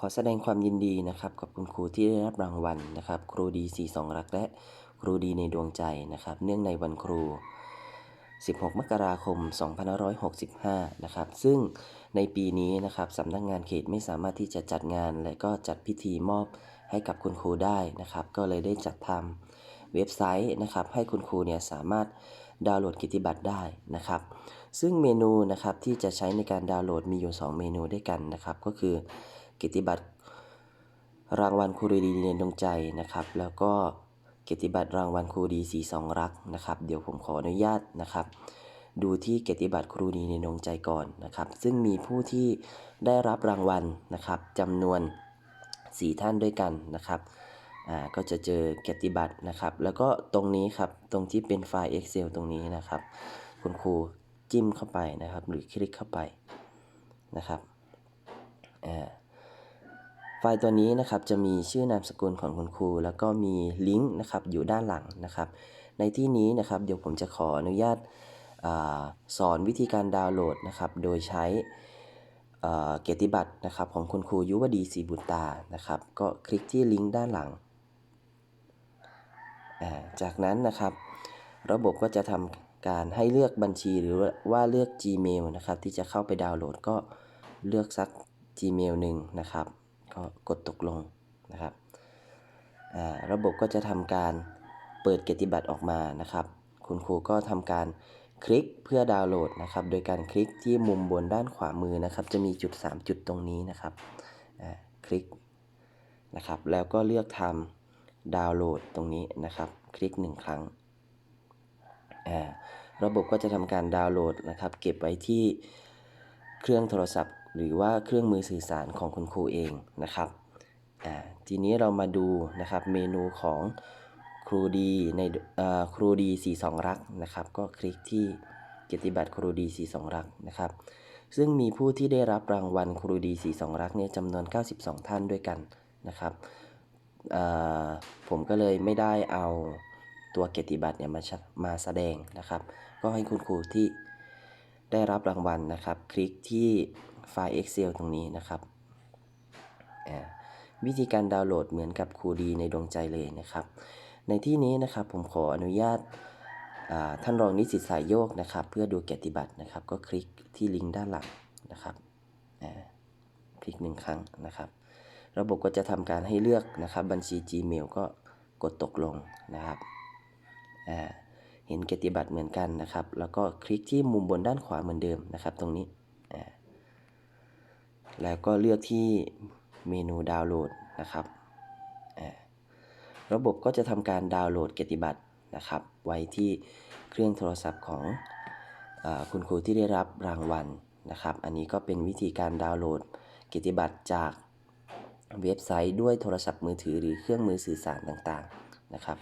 ขอแสดงความยินดีนะครับ กับคุณครูที่ได้รับรางวัลนะครับ ครูดีสีสองรักและครูดีในดวงใจนะครับ เนื่องในวันครู 16 มกราคม 2565 นะครับ ซึ่งในปีนี้นะครับสำนักงานเขตไม่สามารถที่จะจัดงาน และก็จัดพิธีมอบให้กับคุณครูได้นะครับ ก็เลยได้จัดทำเว็บไซต์นะครับ ให้คุณครูเนี่ยสามารถดาวน์โหลดกิตติบัตรได้นะครับ ซึ่งเมนูนะครับที่จะใช้ในการดาวน์โหลดมีอยู่ 2 เมนูด้วยกันนะครับ ก็คือ กิตติบัตรรางวัลครูดีในดวงใจนะครับ แล้วก็กิตติบัตรรางวัลครูดีสีสองรักนะครับ เดี๋ยวผมขออนุญาตนะครับ ดูที่เกียรติบัตรครูดีในดวงใจก่อนนะครับ ซึ่งมีผู้ที่ได้รับรางวัลนะครับจำนวน 4 ท่านด้วยกันนะครับอ่าก็จะเจอเกียรติบัตรนะครับ แล้วก็ตรงนี้ครับตรงที่เป็นไฟล์ Excel ตรงนี้นะครับ คุณครูจิ้มเข้าไปนะครับ หรือคลิกเข้าไปนะครับอ่า ไฟล์ตัวนี้นะครับจะมีชื่อนามสกุลของคุณครู แล้วก็มีลิงก์นะครับอยู่ด้านหลังนะครับ ในที่นี้นะครับเดี๋ยวผมจะขออนุญาตอาสอนวิธีการดาวน์โหลดนะครับโดยใช้เกียรติบัตรนะครับของคุณครูยุวดีศรีบุตรตานะครับ ก็คลิกที่ลิงก์ด้านหลัง จากนั้นนะครับ ระบบก็จะทำการให้เลือกบัญชีหรือว่าเลือก Gmail นะครับที่จะเข้าไปดาวน์โหลดก็เลือกสัก Gmail หนึ่งนะครับ ก็กดตกลงนะครับอ่าระบบก็จะทำการเปิดเกียรติบัตรออกมานะครับ คุณครูก็ทำการคลิกเพื่อดาวน์โหลดนะครับ โดยการคลิกที่มุมบนด้านขวามือนะครับ จะมีจุด 3 จุดตรงนี้นะครับอ่าคลิกนะครับ แล้วก็เลือกทำดาวน์โหลดตรงนี้นะครับ คลิก 1 ครั้งอ่าระบบก็จะทำการดาวน์โหลดนะครับ เก็บไว้ที่เครื่องโทรศัพท์ หรือว่าเครื่องมือสื่อสารของคุณครูเองนะครับอ่าทีนี้เรามาดูนะครับเมนูของครูดีในครูดีสีสองรักนะครับ ก็คลิกที่เกียรติบัตรครูดีสีสองรักนะครับ ซึ่งมีผู้ที่ได้รับรางวัลครูดีสีสองรักเนี่ยจำนวน 92 ท่านด้วยกันนะครับผมก็เลยไม่ได้เอาตัวเกียรติบัตรเนี่ยมามาแสดงนะครับ ก็ให้คุณครูที่ได้รับรางวัลนะครับ คลิกที่ ไฟล์ Excel ตรงนี้นะครับอ่าวิธีการดาวน์โหลดเหมือนกับครูดีในดวงใจเลยนะครับ ในที่นี้นะครับผมขออนุญาตอ่าท่านรองนิสิตสายโยกนะครับ เพื่อดูเกียรติบัตรนะครับ ก็คลิกที่ลิงก์ด้านหลังนะครับอ่าคลิกหนึ่งครั้งนะครับ ระบบก็จะทำการให้เลือกนะครับ บัญชี Gmail ก็กดตกลงนะครับอ่าเห็นเกียรติบัตรเหมือนกันนะครับ แล้วก็คลิกที่มุมบนด้านขวาเหมือนเดิมนะครับ ตรงนี้อ่า แล้วก็เลือกที่เมนูดาวน์โหลดนะครับ ระบบก็จะทำการดาวน์โหลดเกียรติบัตรนะครับ ไว้ที่เครื่องโทรศัพท์ของอคุณครูที่ได้รับรางวัลนะครับ อันนี้ก็เป็นวิธีการดาวน์โหลดเกียรติบัตรจากเว็บไซต์ด้วยโทรศัพท์มือถือหรือเครื่องมือสื่อสารต่างๆนะครับ